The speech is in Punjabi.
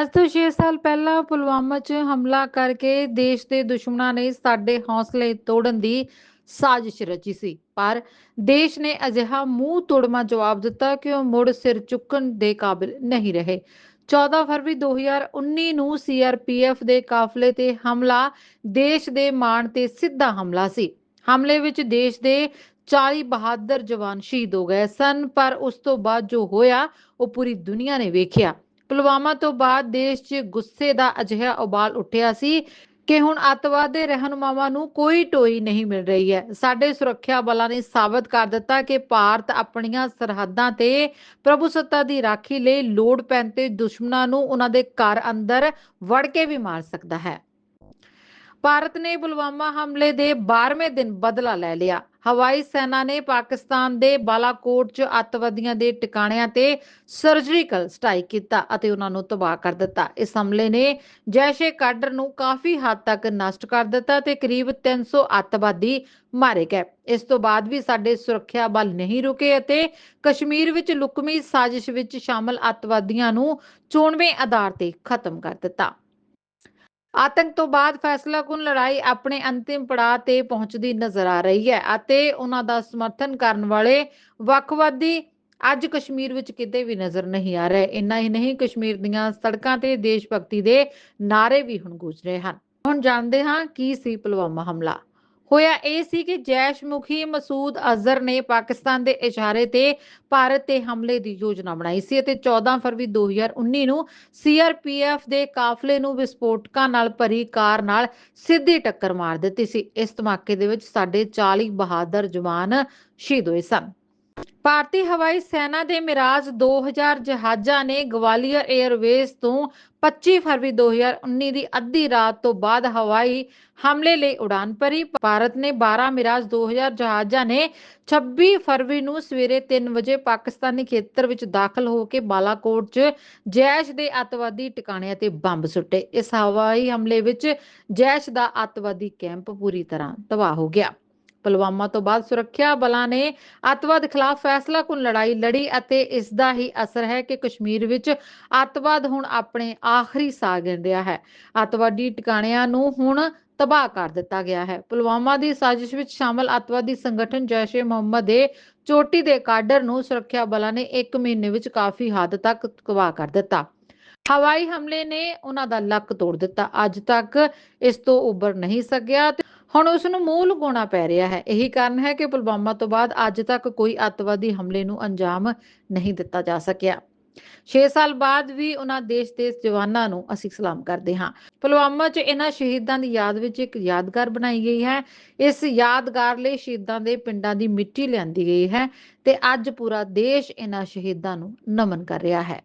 ਅੱਜ ਤੋਂ 6 ਸਾਲ ਪਹਿਲਾਂ ਪੁਲਵਾਮਾ 'ਚ ਹਮਲਾ ਕਰਕੇ ਦੇਸ਼ ਦੇ ਦੁਸ਼ਮਣਾਂ ਨੇ ਸਾਡੇ ਹੌਸਲੇ ਤੋੜਨ ਦੀ ਸਾਜ਼ਿਸ਼ ਰਚੀ ਸੀ। ਪਰ ਦੇਸ਼ ਨੇ ਅਜਿਹਾ ਮੂੰਹ ਤੋੜਮਾ ਜਵਾਬ ਦਿੱਤਾ ਕਿ ਉਹ ਮੁੜ ਸਿਰ ਚੁੱਕਣ ਦੇ ਕਾਬਿਲ ਨਹੀਂ ਰਹੇ। 14 ਫਰਵਰੀ 2019 ਨੂੰ ਸੀਆਰਪੀਐਫ ਦੇ ਕਾਫਲੇ ਤੇ ਹਮਲਾ ਦੇਸ਼ ਦੇ ਮਾਣ ਤੇ ਸਿੱਧਾ ਹਮਲਾ ਸੀ। ਹਮਲੇ ਵਿੱਚ ਦੇਸ਼ ਦੇ 40 ਬਹਾਦਰ ਜਵਾਨ ਸ਼ਹੀਦ ਹੋ ਗਏ ਸਨ, ਪਰ ਉਸ ਤੋਂ ਬਾਅਦ ਜੋ ਹੋਇਆ, ਉਹ ਪੂਰੀ ਦੁਨੀਆ ਨੇ ਵੇਖਿਆ। ਪੁਲਵਾਮਾ ਤੋਂ ਬਾਅਦ ਦੇਸ਼ 'ਚ ਗੁੱਸੇ ਦਾ ਅਜਿਹਾ ਉਬਾਲ ਉੱਠਿਆ ਸੀ ਕਿ ਹੁਣ ਅੱਤਵਾਦ ਦੇ ਰਹਿਨੁਮਾਵਾਂ ਨੂੰ ਕੋਈ ਟੋਈ ਨਹੀਂ ਮਿਲ ਰਹੀ ਹੈ। ਸਾਡੇ ਸੁਰੱਖਿਆ ਬਲਾਂ ਨੇ ਸਾਬਤ ਕਰ ਦਿੱਤਾ ਕਿ ਭਾਰਤ ਆਪਣੀਆਂ ਸਰਹੱਦਾਂ ਤੇ ਪ੍ਰਭੂਸੱਤਾ ਦੀ ਰਾਖੀ ਲਈ ਲੋੜ ਪੈਣ ਤੇ ਦੁਸ਼ਮਣਾਂ ਨੂੰ ਉਹਨਾਂ ਦੇ ਘਰ ਅੰਦਰ ਵੜ ਕੇ ਵੀ ਮਾਰ ਸਕਦਾ ਹੈ। ਭਾਰਤ ਨੇ ਪੁਲਵਾਮਾ ਹਮਲੇ ਦੇ 12ਵੇਂ ਦਿਨ ਬਦਲਾ ਲੈ ਲਿਆ। ਹਵਾਈ ਸੈਨਾ ਨੇ ਪਾਕਿਸਤਾਨ ਦੇ ਬਾਲਾਕੋਟ 'ਚ ਅੱਤਵਾਦੀਆਂ ਦੇ ਟਿਕਾਣਿਆਂ ਤੇ ਸਰਜੀਕਲ ਸਟ੍ਰਾਈਕ ਕੀਤਾ ਅਤੇ ਉਹਨਾਂ ਨੂੰ ਤਬਾਹ ਕਰ ਦਿੱਤਾ। ਇਸ ਹਮਲੇ ਨੇ ਜੈਸ਼ੇ ਕਾਡਰ ਨੂੰ ਕਾਫੀ ਹੱਦ ਤੱਕ ਨਸ਼ਟ ਕਰ ਦਿੱਤਾ ਤੇ ਕਰੀਬ 300 ਅੱਤਵਾਦੀ ਮਾਰੇ ਗਏ। ਇਸ ਤੋਂ ਬਾਅਦ ਵੀ ਸਾਡੇ ਸੁਰੱਖਿਆ ਬਲ ਨਹੀਂ ਰੁਕੇ ਅਤੇ ਕਸ਼ਮੀਰ ਵਿੱਚ ਲੁਕਮੀ ਸਾਜ਼ਿਸ਼ ਵਿੱਚ ਸ਼ਾਮਲ ਅੱਤਵਾਦੀਆਂ ਨੂੰ ਚੋਣਵੇਂ ਆਧਾਰ ਤੇ ਖਤਮ ਕਰ ਦਿੱਤਾ। ਆਤੰਕ ਤੋਂ ਬਾਅਦ ਫੈਸਲਾਕੁਨ ਲੜਾਈ ਆਪਣੇ ਅੰਤਿਮ ਪੜਾਅ ਤੇ ਪਹੁੰਚਦੀ ਨਜ਼ਰ ਆ ਰਹੀ ਹੈ ਅਤੇ ਉਹਨਾਂ ਦਾ ਸਮਰਥਨ ਕਰਨ ਵਾਲੇ ਵੱਖਵਾਦੀ ਅੱਜ ਕਸ਼ਮੀਰ ਵਿੱਚ ਕਿਤੇ ਵੀ ਨਜ਼ਰ ਨਹੀਂ ਆ ਰਹੇ। ਇੰਨਾ ਹੀ ਨਹੀਂ, ਕਸ਼ਮੀਰ ਦੀਆਂ ਸੜਕਾਂ ਤੇ ਦੇਸ਼ ਭਗਤੀ ਦੇ ਨਾਰੇ ਵੀ ਹੁਣ ਗੂੰਜ ਰਹੇ ਹਨ। ਹੁਣ ਜਾਣਦੇ ਹਾਂ ਕੀ ਸੀ ਪੁਲਵਾਮਾ ਹਮਲਾ। ਹੋਇਆ ਇਹ ਸੀ ਕਿ ਜੈਸ਼ ਮੁਖੀ ਮਸੂਦ ਅਜ਼ਹਰ ਨੇ ਪਾਕਿਸਤਾਨ ਦੇ ਇਸ਼ਾਰੇ ਤੇ ਭਾਰਤ ਤੇ ਹਮਲੇ ਦੀ ਯੋਜਨਾ ਬਣਾਈ ਸੀ ਅਤੇ 14 ਫਰਵਰੀ 2019 ਨੂੰ ਸੀਆਰਪੀਐਫ ਦੇ ਕਾਫਲੇ ਨੂੰ ਵਿਸਫੋਟਕਾਂ ਨਾਲ ਭਰੀ ਕਾਰ ਨਾਲ ਸਿੱਧੀ ਟੱਕਰ ਮਾਰ ਦਿੱਤੀ ਸੀ। ਇਸ ਧਮਾਕੇ ਦੇ ਵਿੱਚ ਸਾਡੇ 40 ਬਹਾਦਰ ਜਵਾਨ ਸ਼ਹੀਦ ਹੋਏ ਸਨ। ਭਾਰਤੀ ਹਵਾਈ ਸੈਨਾ ਦੇ ਮਿਰਾਜ 2000 ਜਹਾਜ਼ਾਂ ਨੇ ਗਵਾਲੀਅਰ 에ਅਰਵੇਜ਼ ਤੋਂ 25 ਫਰਵਰੀ 2019 ਦੀ ਅੱਧੀ ਰਾਤ ਤੋਂ ਬਾਅਦ ਹਵਾਈ ਹਮਲੇ ਲਈ ਉਡਾਨ ਭਰੀ। ਭਾਰਤ ਨੇ 12 ਮਿਰਾਜ 2000 ਜਹਾਜ਼ਾਂ ਨੇ 26 ਫਰਵਰੀ ਨੂੰ ਸਵੇਰੇ 3 ਵਜੇ ਪਾਕਿਸਤਾਨੀ ਖੇਤਰ ਵਿੱਚ ਦਾਖਲ ਹੋ ਕੇ ਬਾਲਾਕੋਟ 'ਚ ਜੈਸ਼ ਦੇ ਅੱਤਵਾਦੀ ਟਿਕਾਣਿਆਂ ਤੇ ਬੰਬ ਸੁੱਟੇ। ਇਸ ਹਵਾਈ ਹਮਲੇ ਵਿੱਚ ਜੈਸ਼ ਦਾ ਅੱਤਵਾਦੀ ਕੈਂਪ ਪੂਰੀ ਤਰ੍ਹਾਂ ਤਬਾਹ ਹੋ ਗਿਆ। ਪੁਲਵਾਮਾ ਤੋਂ ਬਾਅਦ ਸੁਰੱਖਿਆ ਬਲਾਂ ਨੇ ਅੱਤਵਾਦ ਖਿਲਾਫ ਫੈਸਲਾਕੁਨ ਲੜਾਈ ਲੜੀ ਅਤੇ ਇਸ ਦਾ ਹੀ ਅਸਰ ਹੈ ਕਿ ਕਸ਼ਮੀਰ ਵਿੱਚ ਅੱਤਵਾਦ ਹੁਣ ਆਪਣੇ ਆਖਰੀ ਸਾਹ ਗਿਣ ਰਿਹਾ ਹੈ। ਅੱਤਵਾਦੀ ਟਿਕਾਣਿਆਂ ਨੂੰ ਹੁਣ ਤਬਾਹ ਕਰ ਦਿੱਤਾ ਗਿਆ ਹੈ। ਪੁਲਵਾਮਾ ਦੀ ਸਾਜ਼ਿਸ਼ ਵਿੱਚ ਸ਼ਾਮਲ ਅੱਤਵਾਦੀ ਸੰਗਠਨ ਜੈਸ਼ ਮੁਹੰਮਦ ਦੇ ਚੋਟੀ ਦੇ ਕਾਡਰ ਨੂੰ ਸੁਰੱਖਿਆ ਬਲਾਂ ਨੇ 1 ਮਹੀਨੇ ਵਿੱਚ ਕਾਫੀ ਹੱਦ ਤੱਕ ਤਬਾਹ ਕਰ ਦਿੱਤਾ। ਹਵਾਈ ਹਮਲੇ ਨੇ ਉਹਨਾਂ ਦਾ ਲੱਕ ਤੋੜ ਦਿੱਤਾ। ਅੱਜ ਤੱਕ ਇਸ ਤੋਂ ਉੱਭਰ ਨਹੀਂ ਸਕਿਆ ਹੁਣ ਉਸ ਨੂੰ ਮੂੰਹ ਲਗਾਉਣਾ ਪੈ ਰਿਹਾ ਹੈ। ਇਹੀ ਕਾਰਨ ਹੈ ਕਿ ਪੁਲਵਾਮਾ ਤੋਂ ਬਾਅਦ ਅੱਜ ਤੱਕ ਕੋਈ ਅੱਤਵਾਦੀ ਹਮਲੇ ਨੂੰ ਅੰਜਾਮ ਨਹੀਂ ਦਿੱਤਾ ਜਾ ਸਕਿਆ। 6 ਸਾਲ ਬਾਅਦ ਵੀ ਉਹਨਾਂ ਦੇਸ਼ ਦੇ ਜਵਾਨਾਂ ਨੂੰ ਅਸੀਂ ਸਲਾਮ ਕਰਦੇ ਹਾਂ। ਪੁਲਵਾਮਾ 'ਚ ਇਹਨਾਂ ਸ਼ਹੀਦਾਂ ਦੀ ਯਾਦ ਵਿੱਚ ਇੱਕ ਯਾਦਗਾਰ ਬਣਾਈ ਗਈ ਹੈ। ਇਸ ਯਾਦਗਾਰ ਲਈ ਸ਼ਹੀਦਾਂ ਦੇ ਪਿੰਡਾਂ ਦੀ ਮਿੱਟੀ ਲਿਆਂਦੀ ਗਈ ਹੈ ਤੇ ਅੱਜ ਪੂਰਾ ਦੇਸ਼ ਇਹਨਾਂ ਸ਼ਹੀਦਾਂ ਨੂੰ ਨਮਨ ਕਰ ਰਿਹਾ ਹੈ।